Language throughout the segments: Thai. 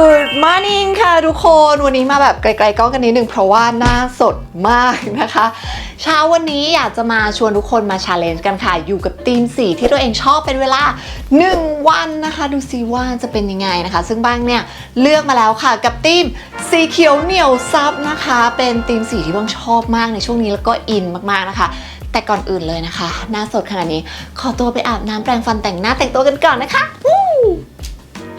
Good morning ค่ะทุกคน วันนี้มาแบบไกลๆกล้องกันนิดนึงเพราะว่าหน้าสดมากนะคะ เช้าวันนี้อยากจะมาชวนทุกคนมาชาเลนจ์กันค่ะ อยู่กับธีมสีที่ตัวเองชอบเป็นเวลา 1 วันนะคะ ดูซิว่าจะเป็นยังไงนะคะ ซึ่งบ้างเนี่ยเลือกมาแล้วค่ะกับธีมสีเขียวเหนียวซับนะคะ เป็นธีมสีที่บ้างชอบมากในช่วงนี้แล้วก็อินมากๆนะคะแต่ก่อนอื่นเลยนะคะ หน้าสดขนาดนี้ ขอตัวไปอาบน้ำแปรงฟันแต่งหน้าแต่งตัวกันก่อนนะคะ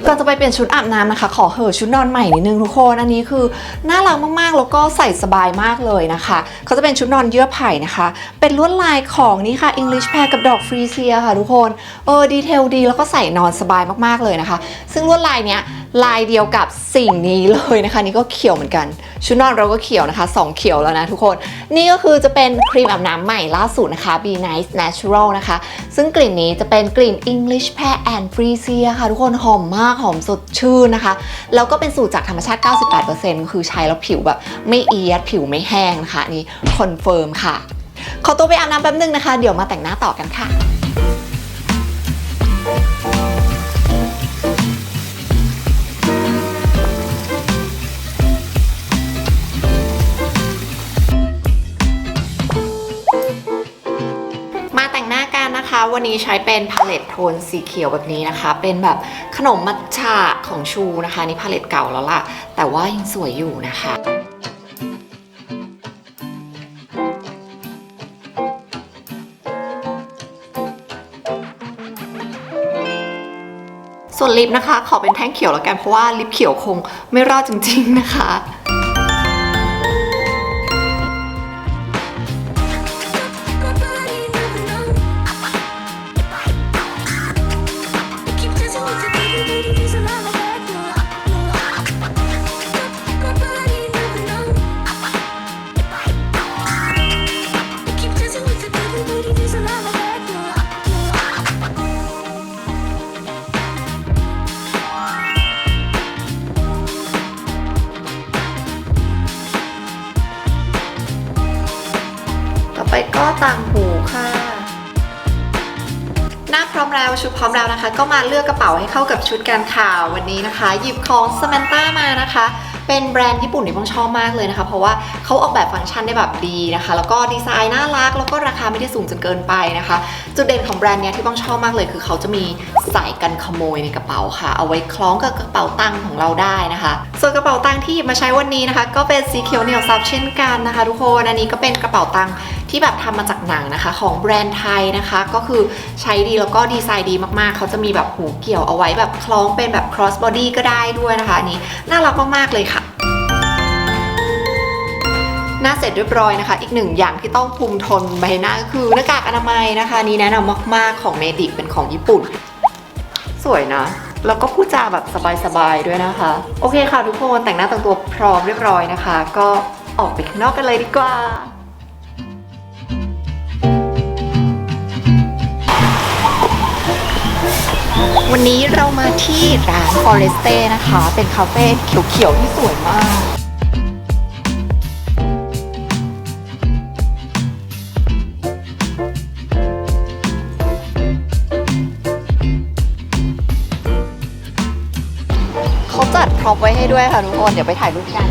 ก่อนจะไปเปลี่ยนชุดอาบน้ำนะคะ ขอเหอชุดนอนใหม่นิดนึงทุกคน อันนี้คือน่ารักมากๆ แล้วก็ใส่สบายมากเลยนะคะเขาจะเป็นชุดนอนเยื่อไผ่นะคะ เป็นลวดลายของนี่ค่ะ English Pair กับดอกฟรีเซียค่ะทุกคน เออดีเทลดีแล้วก็ใส่นอนสบายมากๆเลยนะคะ ซึ่งลวดลายเนี้ย ลายเดียวกับสิ่งนี้เลยนะคะ นี่ก็เขียวเหมือนกันชุดนอนเราก็เขียวนะคะสองเขียวแล้วนะทุกคน นี่ก็คือจะเป็นครีมอาบน้ำใหม่ล่าสุดนะคะ Be Nice Natural นะคะ ซึ่งกลิ่นนี้จะเป็นกลิ่น English Pear and Freesia ค่ะ ทุกคนหอมมากหอมสดชื่นนะคะ แล้วก็เป็นสูตรจากธรรมชาติ 98%คือใช้แล้วผิวแบบไม่เอียดผิวไม่แห้งนะคะนนี้คอนเฟิร์มค่ะ ขอตัวไปอาบน้ำแป๊บนึงนะคะ เดี๋ยวมาแต่งหน้าต่อกันค่ะ วันนี้ใช้เป็นพาเลตโทนสีเขียวแบบนี้นะคะ เป็นแบบขนมมัทฉะของชูนะคะ นี่พาเลตเก่าแล้วล่ะ แต่ว่ายังสวยอยู่นะคะส่วนลิปนะคะ ขอเป็นแท่งเขียวแล้วกันเพราะว่าลิปเขียวคงไม่รอดจริง ๆนะคะ ต่างหูค่ะ หน้าพร้อมแล้วชุดพร้อมแล้วนะคะ ก็มาเลือกกระเป๋าให้เข้ากับชุดกันค่ะวันนี้นะคะ หยิบของ Samantha มานะคะ เป็นแบรนด์ญี่ปุ่นที่ผมชอบมากเลยนะคะ เพราะว่าเขาออกแบบฟังก์ชันได้แบบดีนะคะ แล้วก็ดีไซน์น่ารัก แล้วก็ราคาไม่ได้สูงจนเกินไปนะคะ จุดเด่นของแบรนด์เนี้ยที่บ้องชอบมากเลยคือเขาจะมีสายกันขโมยในกระเป๋าค่ะ เอาไว้คล้องกับกระเป๋าตังค์ของเราได้นะคะ ส่วนกระเป๋าตังค์ที่หยิบมาใช้วันนี้นะคะ ก็เป็นสีเขียวเหนียวซับเช่นกันนะคะ ทุกคน อันนี้ก็เป็นกระเป๋าตังค์ ที่แบบทำมาจากหนังนะคะ ของแบรนด์ไทยนะคะ ก็คือใช้ดีแล้วก็ดีไซน์ดีมากๆ เขาจะมีแบบหูเกี่ยวเอาไว้แบบคล้องเป็นแบบ cross body ก็ได้ด้วยนะคะอันนี้น่ารักมากๆเลยค่ะหน้าเสร็จเรียบร้อยนะคะ อีกหนึ่งอย่างที่ต้องคุมทนใบหน้าก็คือหน้ากากอนามัยนะคะนนี้แนะนำมากๆของเมดิกเป็นของญี่ปุ่น สวยนะ แล้วก็พูดจาแบบสบายๆด้วยนะคะ โอเคค่ะทุกคนแต่งหน้าแต่งตัวพร้อมเรียบร้อยนะคะ ก็ออกไปข้างนอกกันเลยดีกว่า วันนี้เรามาที่ร้าน Foreste นะคะ เป็นคาเฟ่เขียวๆที่สวยมาก เขาจัดพร็อพไว้ให้ด้วยค่ะทุกคน เดี๋ยวไปถ่ายรูปกัน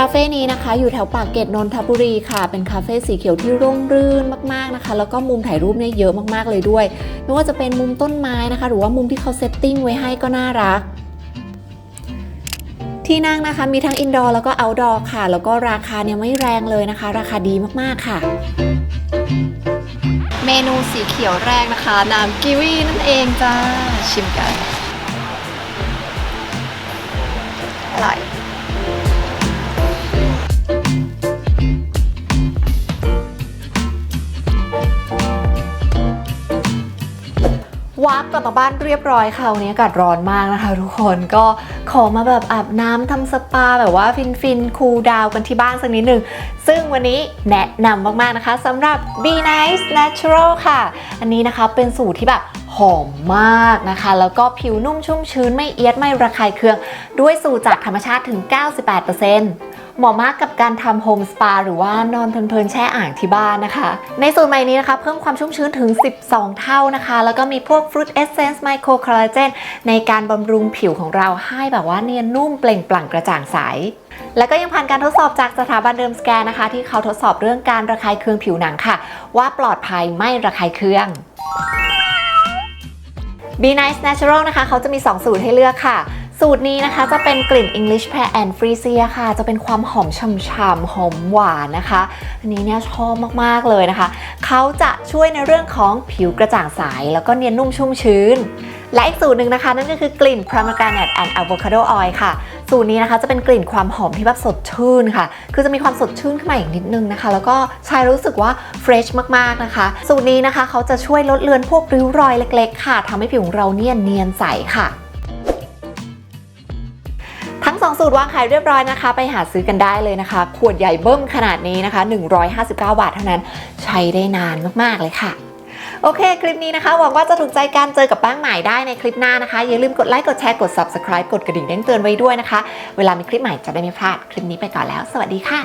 คาเฟ่นี้นะคะ อยู่แถวปากเกร็ดนนทบุรีค่ะ เป็นคาเฟ่สีเขียวที่ร่มรื่นมากๆนะคะ แล้วก็มุมถ่ายรูปเนี่ยเยอะมากๆเลยด้วย ไม่ว่าจะเป็นมุมต้นไม้นะคะ หรือว่ามุมที่เขาเซตติ้งไว้ให้ก็น่ารัก ที่นั่งนะคะมีทั้งอินดอร์แล้วก็เอาท์ดอร์ค่ะ แล้วก็ราคาเนี่ยไม่แรงเลยนะคะ ราคาดีมากๆค่ะเมนูสีเขียวแรกนะคะน้ำกิวีนั่นเองจ้า ชิมกัน อร่อย วาร์ปกลับมาบ้านเรียบร้อยค่ะวันนี้อากาศร้อนมากนะคะ ทุกคนก็ขอมาแบบอาบน้ำทำสปาแบบว่าฟินฟินคูลดาวกันที่บ้านสักนิดหนึ่งซึ่งวันนี้แนะนำมากๆนะคะสำหรับ Be Nice Natural ค่ะ อันนี้นะคะเป็นสูตรที่แบบหอมมากนะคะ แล้วก็ผิวนุ่มชุ่มชื้นไม่เอียดไม่ระคายเคือง ด้วยสูตรจากธรรมชาติถึง 98% เหมาะมากกับการทำโฮมสปาหรือว่านอนเพลินๆแช่อ่างที่บ้านนะคะ ในสูตรใหม่นี้นะคะ เพิ่มความชุ่มชื้นถึง 12 เท่านะคะ แล้วก็มีพวกฟรุตเอเซนส์ไมโครคอลลาเจนในการบำรุงผิวของเราให้แบบว่าเนียนนุ่มเปล่งปลั่งกระจ่างใสแล้วก็ยังผ่านการทดสอบจากสถาบันเดิมสแกนนะคะ ที่เขาทดสอบเรื่องการระคายเคืองผิวหนังค่ะ ว่าปลอดภัยไม่ระคายเคือง Be Nice Natural นะคะ เขาจะมี 2 สูตรให้เลือกค่ะ สูตรนี้นะคะจะเป็นกลิ่น English Pear and Freesia ค่ะ จะเป็นความหอมช่ำๆ หอมหวานนะคะ อันนี้เนี่ยชอบมากๆเลยนะคะ เขาจะช่วยในเรื่องของผิวกระจ่างใสแล้วก็เนียนนุ่มชุ่มชื้น และอีกสูตรหนึ่งนะคะ นั่นก็คือกลิ่น Pomegranate and Avocado Oil ค่ะ สูตรนี้นะคะจะเป็นกลิ่นความหอมที่แบบสดชื่นค่ะ คือจะมีความสดชื่นขึ้นมาอีกนิดนึงนะคะ แล้วก็ใช้รู้สึกว่าเฟรชมากๆนะคะ สูตรนี้นะคะเขาจะช่วยลดเลือนพวกริ้วรอยเล็ก ๆ ค่ะทำให้ผิวของเราเนี่ยเนียนใสค่ะ สูตรวางขายเรียบร้อยนะคะ ไปหาซื้อกันได้เลยนะคะ ขวดใหญ่เบิ้มขนาดนี้นะคะ 159 บาทเท่านั้น ใช้ได้นานมากๆเลยค่ะ โอเค คลิปนี้นะคะ หวังว่าจะถูกใจการเจอกับแป้งใหม่ได้ในคลิปหน้านะคะ อย่าลืมกดไลค์กดแชร์กด subscribe กดกระดิ่งแจ้งเตือนไว้ด้วยนะคะ เวลามีคลิปใหม่จะได้ไม่พลาด คลิปนี้ไปก่อนแล้ว สวัสดีค่ะ